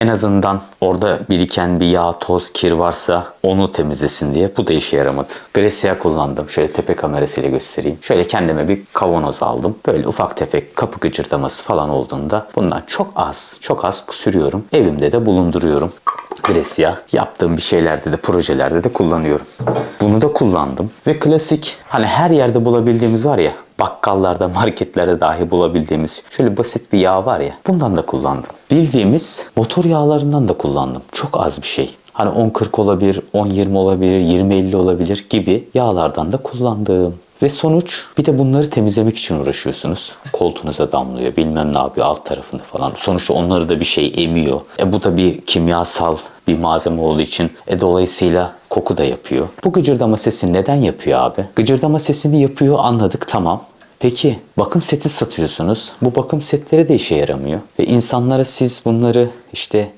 En azından orada biriken bir yağ, toz, kir varsa onu temizlesin diye. Bu da işe yaramadı. Grecia kullandım. Şöyle tepe kamerasıyla göstereyim. Şöyle kendime bir kavanoz aldım. Böyle ufak tefek kapı gıcırdaması falan olduğunda bundan çok az, çok az sürüyorum. Evimde de bulunduruyorum. Grecia yaptığım bir şeylerde de projelerde de kullanıyorum. Bunu da kullandım. Ve klasik hani her yerde bulabildiğimiz var ya bakkallarda, marketlerde dahi bulabildiğimiz şöyle basit bir yağ var ya bundan da kullandım. Bildiğimiz motor yağlarından da kullandım. Çok az bir şey. Hani 10-40 olabilir, 10-20 olabilir, 20-50 olabilir gibi yağlardan da kullandım. Ve sonuç bir de bunları temizlemek için uğraşıyorsunuz. Koltuğunuza damlıyor bilmem ne yapıyor alt tarafında falan. Sonuçta onları da bir şey emiyor. E bu da bir kimyasal bir malzeme olduğu için e dolayısıyla koku da yapıyor. Bu gıcırdama sesini neden yapıyor abi? Gıcırdama sesini yapıyor anladık tamam. Peki bakım seti satıyorsunuz. Bu bakım setleri de işe yaramıyor. Ve insanlara siz bunları işte